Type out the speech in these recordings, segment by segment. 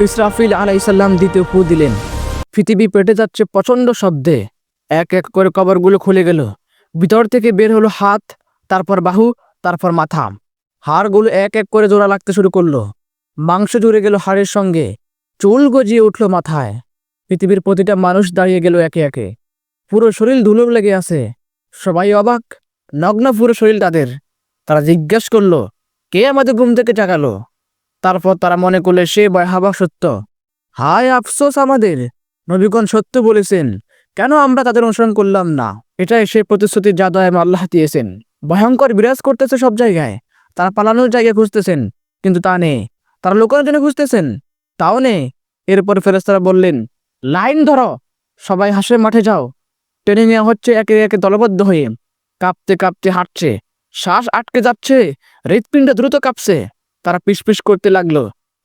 ইসরাফিল আলাইসাল্লাম দ্বিতীয় ফু দিলেন। পৃথিবী পেটে যাচ্ছে প্রচণ্ড শব্দে। এক এক করে কবরগুলো খুলে গেল। ভিতর থেকে বের হলো হাত, তারপর বাহু, তারপর মাথা। হাড়গুলো এক এক করে জোড়া লাগতে শুরু করল। মাংস জুড়ে গেল হাড়ের সঙ্গে। চুল গজিয়ে উঠল মাথায়। পৃথিবীর প্রতিটা মানুষ দাঁড়িয়ে গেল একে একে। পুরো শরীর ধুলো লেগে আছে। সবাই অবাক। নগ্ন পুরো শরীর তাদের। তারা জিজ্ঞেস করল, কে আমাদের ঘুম থেকে জাগালো? তারপর তারা মনে করলে সে ভয়াবহ সত্য। হায় আফসোস আমাদের! নবীগণ সত্য বলেছেন, কেন আমরা তাদের অনুসরণ করলাম না? এটাই সে প্রতিশ্রুতি যা দয়াম আল্লাহ দিয়েছেন। ভয়ঙ্কর বিরাজ করতেছে সব জায়গায়। তারা পালানোর জায়গায় খুঁজতেছেন, কিন্তু তা নেই। তারা লোকানোর জন্য খুঁজতেছেন, তাও নেই। এরপর ফেরেস্তারা বললেন, লাইন ধরো। সবাই হাসের মাঠে যাও। টেনে নেওয়া হচ্ছে একে একে দলবদ্ধ হয়ে। কাঁপতে কাঁপতে হাঁটছে। শ্বাস আটকে যাচ্ছে। হৃৎপিণ্ড দ্রুত কাঁপছে। তারা পিসপিস করতে লাগল।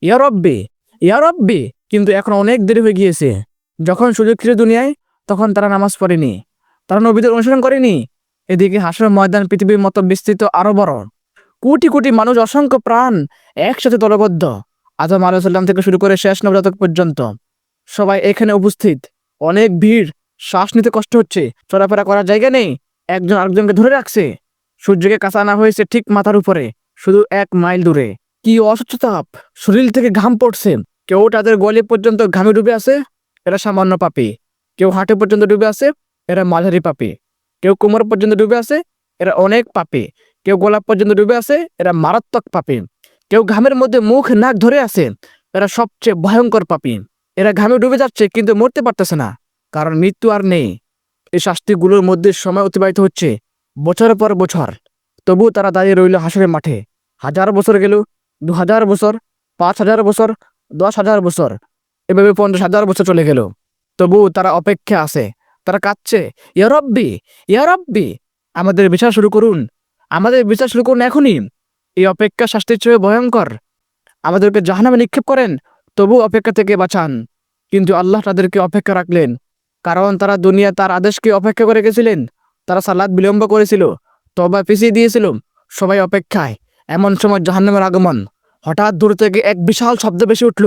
ইয়ারব্বি ইয়ারব্বি কিন্তু এখন অনেক দেরি হয়ে গিয়েছে। যখন সুযোগ ছিল দুনিয়ায়, তখন তারা নামাজ পড়েনি। তারা নবীদের অনুসরণ করেনি। এদিকে হাসর ময়দান পৃথিবীর মতো বিস্তৃত আরও বড়। কোটি কোটি মানুষ অসংখ্য প্রাণ একসাথে দলবদ্ধ। আদম আলাইসাল্লাম থেকে শুরু করে শেষ নবজাতক পর্যন্ত। সবাই এখানে উপস্থিত। অনেক ভিড়, শ্বাস নিতে কষ্ট হচ্ছে। চলাফেরা করার জায়গা নেই। একজন আরেকজনকে ধরে রাখছে। সূর্যকে কাঁচা আনা হয়েছে ঠিক মাথার উপরে, শুধু এক মাইল দূরে। কি অসহ্য তাপ শরীর থেকে ঘাম পড়ছে। কেউ তাদের গলি পর্যন্ত ঘামে ডুবে আছে, এরা সামান্য পাপি। কেউ হাঁটে পর্যন্ত ডুবে আছে, এরা মাঝারি পাপি। কেউ কোমর পর্যন্ত ডুবে আছে, এরা অনেক পাপি। কেউ গোলাপ পর্যন্ত ডুবে আছে, এরা মারাত্মক পাপি। কেউ ঘামের মধ্যে মুখ, নাক ধরে আছে, এরা সবচেয়ে ভয়ঙ্কর পাপি। এরা ঘামে ডুবে যাচ্ছে, কিন্তু মরতে পারতেছে না, কারণ মৃত্যু আর নেই। এই শাস্তিগুলোর মধ্যে সময় অতিবাহিত হচ্ছে, বছরের পর বছর। তবু তারা দাঁড়িয়ে রইল হাসরের মাঠে। হাজার বছর গেল দু হাজার বছর পাঁচ হাজার বছর দশ হাজার বছর, এভাবে পঞ্চাশ হাজার বছর চলে গেল। তবু তারা অপেক্ষা আছে, তারা কাঁদছে ইয়ারব্বি ইয়ারব্বি আমাদের বিচার শুরু করুন, আমাদের বিচার শুরু করুন এখনই। এই অপেক্ষা শাস্তির চেয়ে ভয়ঙ্কর। আমাদেরকে জাহানামে নিক্ষেপ করেন, তবু অপেক্ষা থেকে বাঁচান। কিন্তু আল্লাহ তাদেরকে অপেক্ষা রাখলেন, কারণ তারা দুনিয়া তার আদেশকে অপেক্ষা করে গেছিলেন। তারা সালাদ বিলম্ব করেছিল তবা পিছিয়ে দিয়েছিল, সবাই অপেক্ষায়। এমন সময় জাহান্নামের আগমন। হঠাৎ দূর থেকে এক বিশাল শব্দ বেশি উঠল,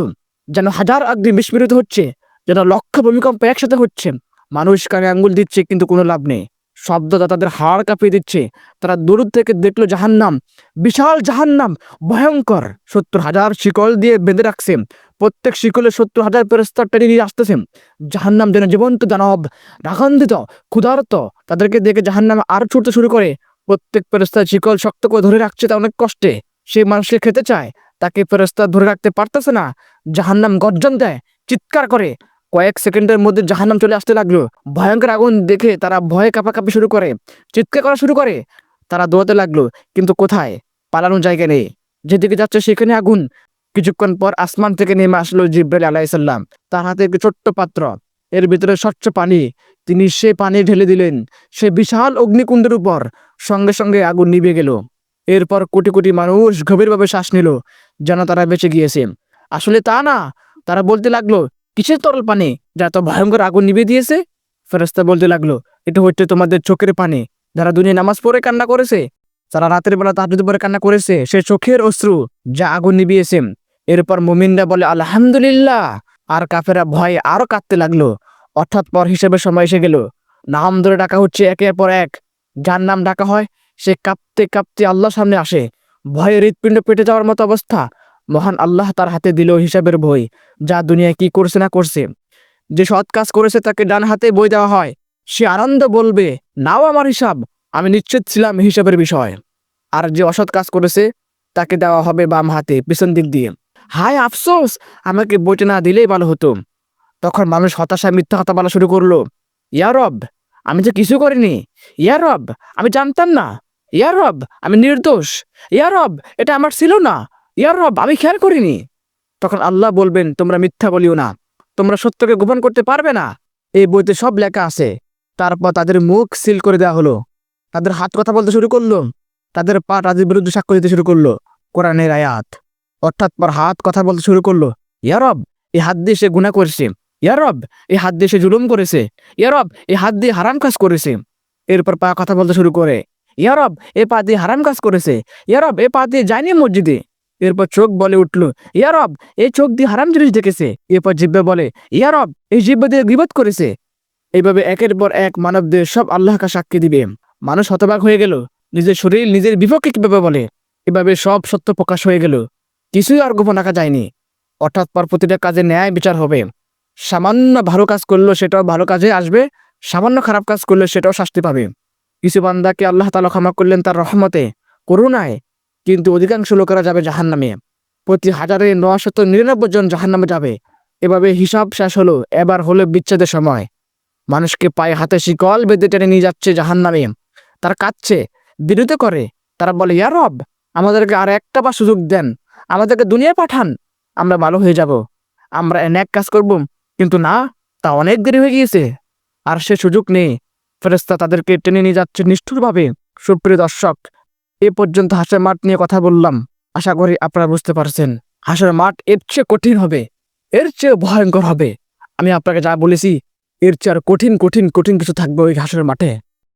যেন হাজার অগ্নি বিস্ফোরিত হচ্ছে, যেন লক্ষ ভূমিকম্প একসাথে হচ্ছে। মানুষ কানে আঙ্গুল দিচ্ছে, কিন্তু কোনো লাভ নেই। শব্দটা তাদের হাড় কাঁপিয়ে দিচ্ছে। তারা দূর থেকে দেখল জাহান্নাম, বিশাল জাহান্নাম, ভয়ঙ্কর। সত্তর হাজার শিকল দিয়ে বেঁধে রাখছে। প্রত্যেক শিকলে সত্তর হাজার ফেরস্তার টেনে নিয়ে আসতেছে। জাহান্নাম যেন জীবন্ত দানব, রাগান্বিত, ক্ষুধার্ত। তাদেরকে দেখে জাহান্নাম আর ছুটতে শুরু করে। প্রত্যেক ফেরস্তার শিকল শক্ত করে ধরে রাখছে তা অনেক কষ্টে। সে মানুষকে খেতে চায়, তাকে ফেরস্তা ধরে রাখতে পারতেছে না। জাহান্নাম গর্জন দেয়, চিৎকার করে। কয়েক সেকেন্ডের মধ্যে জাহান্নাম চলে আসতে লাগল। ভয়ঙ্কর আগুন দেখে তারা ভয়ে কাঁপাকাঁপি শুরু করে, চিৎকার করা শুরু করে। তারা দৌড়াতে লাগল, কিন্তু কোথায়? পালানোর জায়গা নেই। যেদিকে যাচ্ছে সেখানে আগুন। কিছুক্ষণ পর আসমান থেকে নেমে আসলো জিব্রাইল আলাইসাল্লাম তার হাতে একটি ছোট্ট পাত্র। এর ভিতরে স্বচ্ছ পানি। তিনি সে পানি ঢেলে দিলেন। সে বিশাল অগ্নিকুণ্ডের উপর সঙ্গে সঙ্গে আগুন নিভে গেল। এরপর কোটি কোটি মানুষ গভীরভাবে শ্বাস নিল, যেন তারা বেঁচে গিয়েছে। আসলে তা না, তারা বলতে লাগল, কিসের তরল পানি? যা তো ভয়ঙ্কর আগুন নিভে দিয়েছে? ফেরস্তা বলতে লাগল, এটা হচ্ছে তোমাদের চোখের পানি। যারা দুনিয়া নামাজ পড়ে কান্না করেছে, যারা রাতের বেলা তাহাজুদ পরে কান্না করেছে, সে চোখের অশ্রু যা আগুন নিভিয়েছে। এরপর মুমিনরা বলে, আলহামদুলিল্লাহ। আর কাফেরা ভয়ে আরও কাঁদতে লাগল। অর্থাৎ পর হিসেবে সময় এসে গেল। নাম ধরে ডাকা হচ্ছে একের পর এক। যার নাম ডাকা হয়, সে কাঁপতে কাঁপতে আল্লাহর সামনে আসে। ভয়ে হৃৎপিণ্ড পেটে যাওয়ার মতো অবস্থা। মহান আল্লাহ তার হাতে দিল হিসাবের বই, যা দুনিয়ায় কি করছে না করছে। যে সৎ কাজ করেছে তাকে ডান হাতে বই দেওয়া হয়। সে আনন্দ বলবে, নাও আমার হিসাব, আমি নিশ্চিত ছিলাম হিসাবের বিষয়। আর যে অসৎ কাজ করেছে, তাকে দেওয়া হবে বাম হাতে, পিছন দিক দিয়ে। হায় আফসোস, আমাকে বইটা না দিলেই ভালো হতো। তখন মানুষ হতাশায় মিথ্যা কথা বলা শুরু করল। ইয়ারব আমি যে কিছু করিনি। ইয়ারব আমি জানতাম না। ইয়ারব আমি নির্দোষ। ইয়ারব এটা আমার ছিল না। ইয়ারব আমি খেয়াল করিনি। তখন আল্লাহ বলবেন, তোমরা মিথ্যা বলিও না। তোমরা সত্যকে গোপন করতে পারবে না। এই বইতে সব লেখা আছে। তারপর তাদের মুখ সিল করে দেওয়া হলো। তাদের হাত কথা বলতে শুরু করল। তাদের পা তাদের বিরুদ্ধে সাক্ষ্য দিতে শুরু করল। কোরআনের আয়াত। অর্থাৎ পর হাত কথা বলতে শুরু করল। ইয়ারব এই হাত দিয়ে সে গুণা করেছে। ইয়ারব এই হাত দিয়ে সে জুলুম করেছে। ইয়ারব এই হাত দিয়ে হারাম কাজ করেছে। এরপর পা কথা বলতে শুরু করে। ইয়ারব এ পা দিয়ে হারাম কাজ করেছে। ইয়ারব এ পা দিয়ে যায়নি মসজিদে। এরপর চোখ বলে উঠল ইয়ারব এই চোখ দিয়ে হারাম জিনিস দেখেছে। এরপর জিব্বে বলে ইয়ারব এই জিব্বে দিয়ে গিবত করেছে। এইভাবে একের পর এক মানবদের সব আল্লাহকে সাক্ষী দিবে। মানুষ হতবাক হয়ে গেল। নিজের শরীর নিজের বিপক্ষে কীভাবে বলে? এভাবে সব সত্য প্রকাশ হয়ে গেল। কিছুই আর গোপন রাখা যায়নি। অর্থাৎ পর প্রতিটা কাজে ন্যায় বিচার হবে। সামান্য ভালো কাজ করল সেটাও ভালো কাজে আসবে, সামান্য খারাপ কাজ করলে সেটাও শাস্তি পাবে। কিছু বান্দাকে আল্লাহ তালা ক্ষমা করলেন তার রহমতে, করুণায়, কিন্তু অধিকাংশ লোকেরা যাবে জাহান্নামে। প্রতি হাজারে নশত নিরানব্বই জন জাহান্নামে যাবে। এভাবে হিসাব শেষ হলো, এবার হলো বিচ্ছেদের সময়। মানুষকে পায়ে হাতে শিকল বেঁধে টেনে নিয়ে যাচ্ছে জাহান্নামে। তারা কাঁদছে বিরোধী করে। তারা বলে, ইয়া রব, আমাদেরকে আর একটা বা সুযোগ দেন। আমাদেরকে দুনিয়ায় পাঠান। আমরা ভালো হয়ে যাব। আমরা এক কাজ করব কিন্তু না, তা অনেক দেরি হয়ে গিয়েছে। আর সে সুযোগ নেই। ফেরেস্তা তাদেরকে টেনে নিয়ে যাচ্ছে নিষ্ঠুরভাবে। সুপ্রিয় দর্শক, এ পর্যন্ত হাসের মাঠ নিয়ে কথা বললাম। আশা করি আপনারা বুঝতে পারছেন, হাসের মাঠ এর চেয়ে কঠিন হবে, এর চেয়ে ভয়ঙ্কর হবে। আমি আপনাকে যা বলেছি, এর চেয়ে আর কঠিন কঠিন কঠিন কিছু থাকবে ওই হাসের মাঠে।